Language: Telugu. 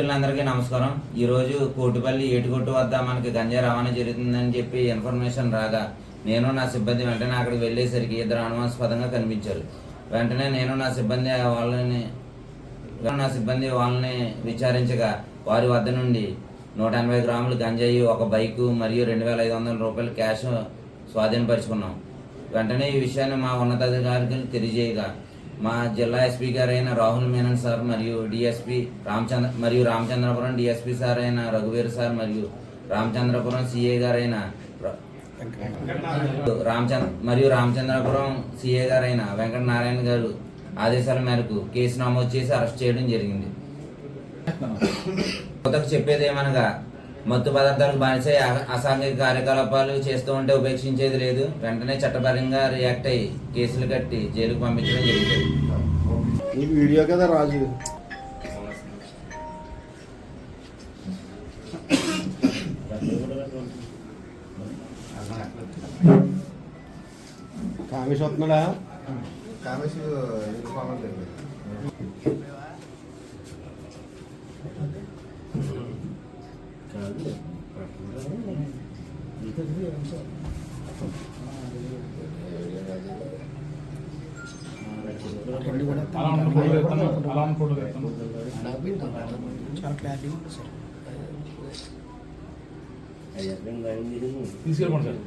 అందరికీ నమస్కారం. ఈ రోజు కోటిపల్లి ఏటుకొట్టు వద్ద మనకి గంజా రవాణా జరుగుతుందని చెప్పి ఇన్ఫర్మేషన్ రాగా నేను నా సిబ్బంది వెంటనే అక్కడికి వెళ్ళేసరికి ఇద్దరు అనుమానాస్పదంగా కనిపించారు. వెంటనే నేను నా సిబ్బంది వాళ్ళని నా సిబ్బంది వాళ్ళని విచారించగా వారి వద్ద నుండి నూట ఎనభై గ్రాములు గంజాయి ఒక బైకు మరియు రెండు వేల ఐదు వందల రూపాయలు క్యాష్ స్వాధీనపరుచుకున్నాం. వెంటనే ఈ విషయాన్ని మా ఉన్నతాధికారికి తెలియజేయగా మా జిల్లా ఎస్పీ గారైన రాహుల్ మీనన్ సార్ మరియు డిఎస్పి రామచంద్ర మరియు రామచంద్రపురం డిఎస్పి సార్ అయిన రఘువీర్ సార్ మరియు రామచంద్రపురం సిఏ గారైన రామచంద్ర మరియు రామచంద్రపురం సిఏ గారైన వెంకట నారాయణ గారు ఆదేశాల మేరకు కేసు నమోదు చేసి అరెస్ట్ చేయడం జరిగింది. కొత్తకు చెప్పేది ఏమనగా మత్తు పదార్థాలకు బానిసై అసాంఘిక కార్యకలాపాలు చేస్తూ ఉంటే ఉపేక్షించేది లేదు. వెంటనే చట్టపరంగా రియాక్ట్ అయ్యి కేసులు కట్టి జైలుకు పంపించడం జరుగుతుంది. ఈ వీడియో కదా రాజు. కామేష్ వస్తున్నాడా కామేష్ చాలా క్లారిటీ ఉంది సార్ తీసుకెళ్ళిపోండి సార్